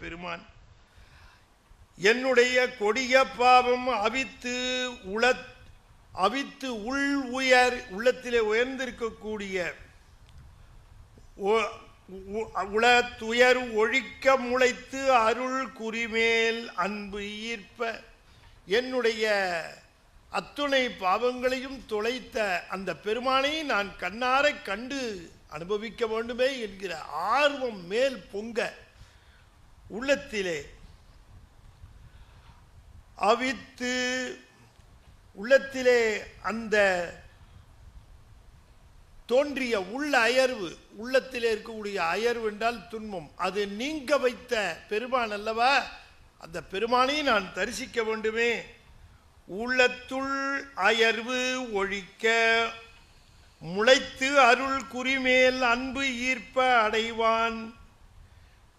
பெருமான். என்னுடைய கொடிய பாவம் அவித்து உள அவித்து உள் உயர் உள்ளத்திலே உயர்ந்திருக்கக்கூடிய உளத்துயர் ஒழிக்க முளைத்து அருள் குறிமேல் அன்பு ஈர்ப்ப என்னுடைய அத்துணை பாவங்களையும் தொலைத்த அந்த பெருமானை நான் கண்ணார கண்டு அனுபவிக்க வேண்டுமே என்கிற ஆர்வம் மேல் பொங்க. உள்ளத்திலே. அவித்து உள்ளத்திலே அந்த தோன்றிய உள்ள அயர்வு உள்ளத்திலே இருக்கக்கூடிய அயர்வு என்றால் துன்பம். அது நீங்க வைத்த பெருமான் அல்லவா? அந்த பெருமானை நான் தரிசிக்க வேண்டுமே. உள்ளத்துள் அயர்வு ஒழிக்க முளைத்து அருள் குறிமேல் அன்பு ஈர்ப்ப அடைவான்.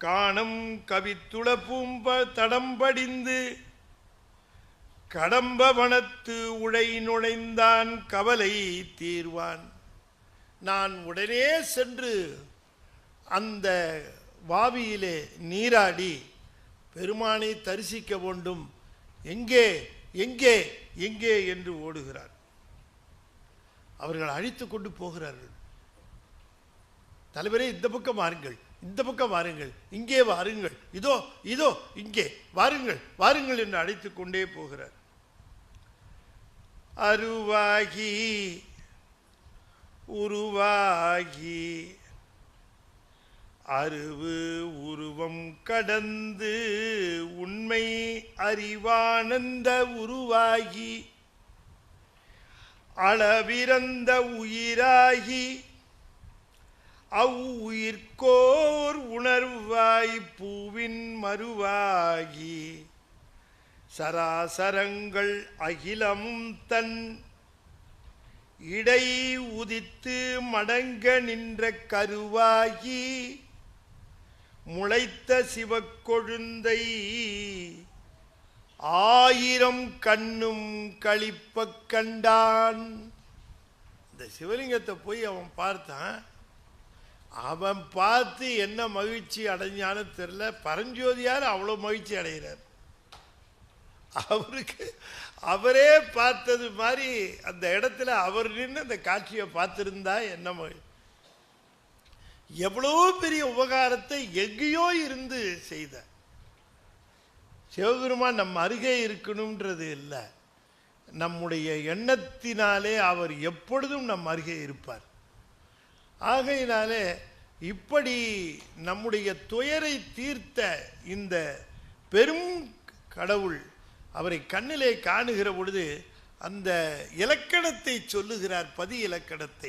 காணம் கவித்துள பூம்ப தடம்படிந்து கடம்ப வனத்து உழை நுழைந்தான் கவலை தீர்வான். நான் உடனே சென்று அந்த வாவியிலே நீராடி பெருமானை தரிசிக்க வேண்டும். எங்கே எங்கே எங்கே என்று ஓடுகிறார். அவர்கள் அழித்து கொண்டு போகிறார்கள். தலைவரே இந்த பக்கம் மாறுங்கள் இந்த பக்கம் வாருங்கள் இங்கே வாருங்கள் இதோ இதோ இங்கே வாருங்கள் வாருங்கள் என்று அழைத்து கொண்டே போகிறார். அருவாகி உருவாகி அருவு உருவம் கடந்து உண்மை அறிவானந்த உருவாகி அளவிறந்த உயிராகி அவ்வுயிர்கோர் உணர்வாய் பூவின் மறுவாகி சராசரங்கள் அகிலமும் தன் இடை உதித்து மடங்க நின்ற கருவாகி முளைத்த சிவக்கொழுந்தை ஆயிரம் கண்ணும் களிப்பக் கண்டான். இந்த சிவலிங்கத்தை போய் அவன் பார்த்தான். அவன் பார்த்து என்ன மகிழ்ச்சி அடைஞ்சான்னு தெரில பரஞ்சோதியார் அவ்வளோ மகிழ்ச்சி அடைகிறார். அவருக்கு அவரே பார்த்தது மாதிரி அந்த இடத்துல அவர் நின்று அந்த காட்சியை பார்த்துருந்தா என்ன மகிழ் எவ்வளோ பெரிய உபகாரத்தை எங்கேயோ இருந்து செய்த. சிவபெருமான் நம்ம அருகே இருக்கணுன்றது இல்லை. நம்முடைய எண்ணத்தினாலே அவர் எப்பொழுதும் நம் அருகே இருப்பார். ஆகையினாலே இப்படி நம்முடைய துயரை தீர்த்த இந்த பெரும் கடவுள் அவரை கண்ணிலே காணுகிற பொழுது அந்த இலக்கணத்தை சொல்லுகிறார் பதி இலக்கணத்தை